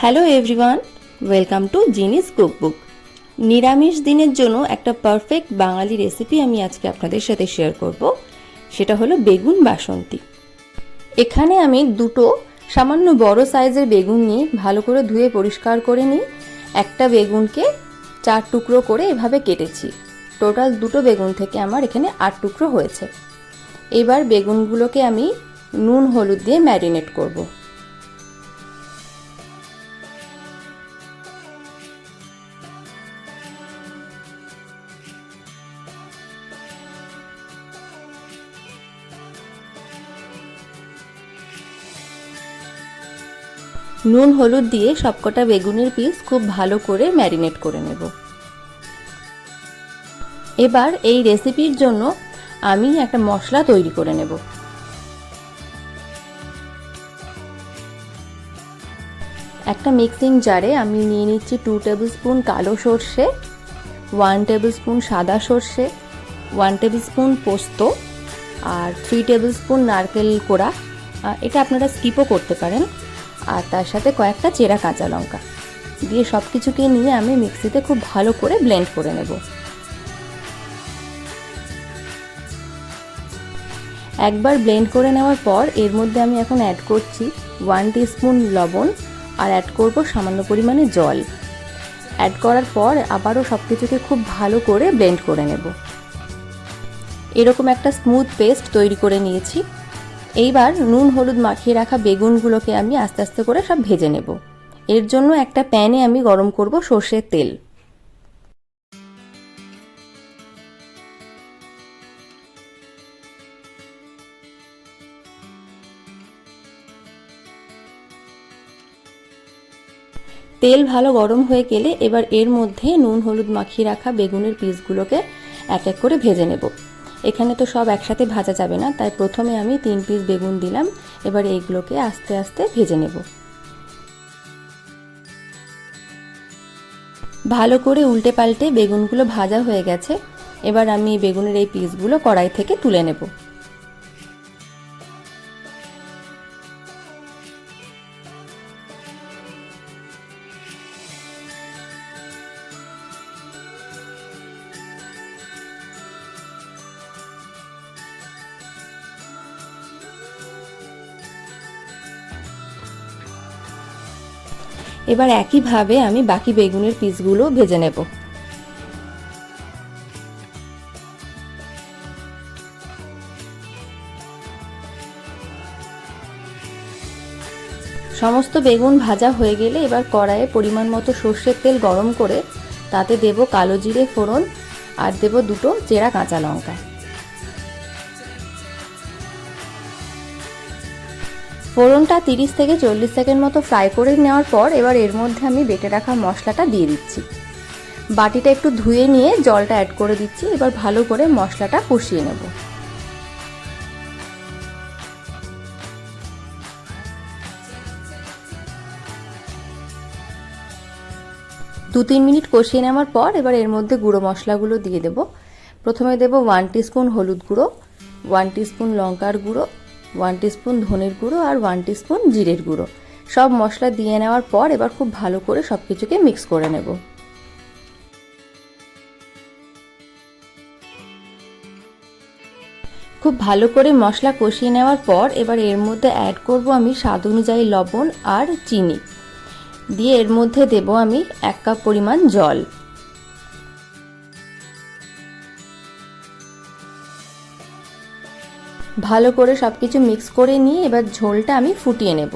Hello everyone welcome to জিনিস cookbook নিরামিষ দিনের জন্য একটা পারফেক্ট বাঙালি রেসিপি আমি আজকে আপনাদের সাথে শেয়ার করব, সেটা হলো বেগুন বাসন্তী। এখানে আমি দুটো সামান্য বড় সাইজের বেগুন নিয়ে ভালো করে ধুয়ে পরিষ্কার করে নিই একটা বেগুনকে চার টুকরো করে এভাবে কেটেছি। টোটাল দুটো বেগুন থেকে আমার এখানে আট টুকরো হয়েছে। এবার বেগুনগুলোকে আমি নুন, হলুদ দিয়ে ম্যারিনেট করব। নুন, হলুদ দিয়ে সবকটা বেগুনের পিস খুব ভালো করে ম্যারিনেট করে নেব। এবার এই রেসিপির জন্য আমি একটা মশলা তৈরি করে নেব। একটা মিক্সিং জারে আমি নিয়ে নিচ্ছি টু টেবিল স্পুন কালো সর্ষে, ওয়ান টেবিল স্পুন সাদা সর্ষে, ওয়ান টেবিল স্পুন পোস্ত আর থ্রি টেবিল স্পুন নারকেল কোড়া। এটা আপনারা স্কিপও করতে পারেন। আর তার সাথে কয়েকটা চেরা কাঁচা লঙ্কা। দিয়ে সব কিছুকে নিয়ে আমি মিক্সিতে খুব ভালো করে ব্লেন্ড করে নেব। একবার ব্লেন্ড করে নেওয়ার পর এর মধ্যে আমি এখন অ্যাড করছি ওয়ান স্পুন লবণ আর অ্যাড করব সামান্য পরিমাণে জল। অ্যাড করার পর আবারও সব কিছুকে খুব ভালো করে ব্লেন্ড করে নেব। এরকম একটা স্মুথ পেস্ট তৈরি করে নিয়েছি। এইবার নুন, হলুদ মাখিয়ে রাখা বেগুনগুলোকে আমি আস্তে আস্তে করে সব ভেজে নেব। এর জন্য একটা প্যানে আমি গরম করব সর্ষের তেল। তেল ভালো গরম হয়ে গেলে এবার এর মধ্যে নুন, হলুদ মাখিয়ে রাখা বেগুনের পিসগুলোকে এক এক করে ভেজে নেব। এখানে তো সব একসাথে ভাজা যাবে না, তাই প্রথমে আমি তিন পিস বেগুন দিলাম, এবার এইগুলোকে আস্তে আস্তে ভেজে নেব। ভালো করে উল্টে পাল্টে বেগুনগুলো ভাজা হয়ে গেছে, এবার আমি বেগুনের এই পিসগুলো কড়াই থেকে তুলে নেব। এবার একইভাবে আমি বাকি বেগুনের পিসগুলো ভেজে নেব। সমস্ত বেগুন ভাজা হয়ে গেলে এবার কড়াইয়ে পরিমাণ মতো সর্ষের তেল গরম করে তাতে দেব কালো জিরে ফোড়ন আর দেব দুটো চেরা কাঁচা লঙ্কা। ফোড়নটা তিরিশ থেকে চল্লিশ সেকেন্ড মতো ফ্রাই করে নেওয়ার পর এবার এর মধ্যে আমি বেটে রাখা মশলাটা দিয়ে দিচ্ছি। বাটিটা একটু ধুয়ে নিয়ে জলটা অ্যাড করে দিচ্ছি, এবার ভালো করে মশলাটা কষিয়ে নেব। দু তিন মিনিট কষিয়ে নেওয়ার পর এবার এর মধ্যে গুঁড়ো মশলাগুলো দিয়ে দেব। প্রথমে দেব ওয়ান টিস্পুন হলুদ গুঁড়ো ওয়ান টিস্পুন লঙ্কার গুঁড়ো ওয়ান টিস্পুন ধনের গুঁড়ো আর ওয়ান টিস্পুন জিরের গুঁড়ো। সব মশলা দিয়ে নেওয়ার পর এবার খুব ভালো করে সব কিছুকে মিক্স করে নেব। খুব ভালো করে মশলা কষিয়ে নেওয়ার পর এবার এর মধ্যে অ্যাড করব আমি স্বাদ অনুযায়ী লবণ আর চিনি। দিয়ে এর মধ্যে দেব আমি এক কাপ পরিমাণ জল। ভালো করে সব কিছু মিক্স করে নিয়ে এবার ঝোলটা আমি ফুটিয়ে নেব।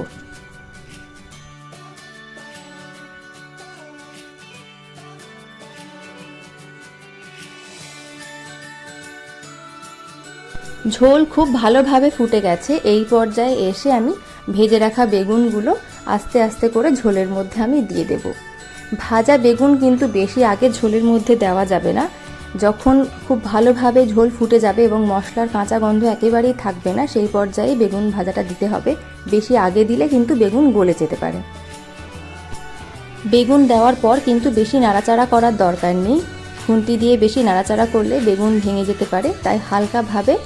ঝোল খুব ভালোভাবে ফুটে গেছে। এই পর্যায়ে এসে আমি ভেজে রাখা বেগুনগুলো আস্তে আস্তে করে ঝোলের মধ্যে আমি দিয়ে দেব। ভাজা বেগুন কিন্তু বেশি আগে ঝোলের মধ্যে দেওয়া যাবে না। যখন খুব ভালোভাবে ঝোল ফুটে যাবে এবং মশলার কাঁচা গন্ধ একেবারেই থাকবে না, সেই পর্যায়ে বেগুন ভাজাটা দিতে হবে। বেশি আগে দিলে কিন্তু বেগুন গলে যেতে পারে। বেগুন দেওয়ার পর কিন্তু বেশি নাড়াচাড়া করার দরকার নেই। খুন্তি দিয়ে বেশি নাড়াচাড়া করলে বেগুন ভেঙে যেতে পারে, তাই হালকাভাবে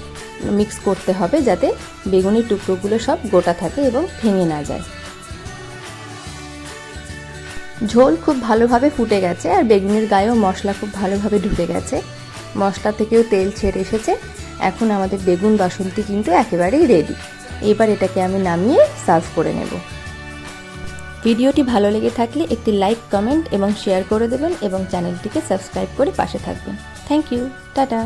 মিক্স করতে হবে যাতে বেগুনের টুকরোগুলো সব গোটা থাকে এবং ভেঙে না যায়। ঝোল খুব ভালোভাবে ফুটে গেছে আর বেগুনের গায়েও মশলা খুব ভালোভাবে ঢুকে গেছে। মশলা থেকেও তেল ছেড়ে এসেছে। এখন আমাদের বেগুন, বাসন্তী কিন্তু একেবারেই রেডি এবার এটাকে আমি নামিয়ে সার্ভ করে নেব। ভিডিওটি ভালো লেগে থাকলে একটি লাইক কমেন্ট এবং শেয়ার করে দেবেন এবং চ্যানেলটিকে সাবস্ক্রাইব করে পাশে থাকবেন। Thank you tata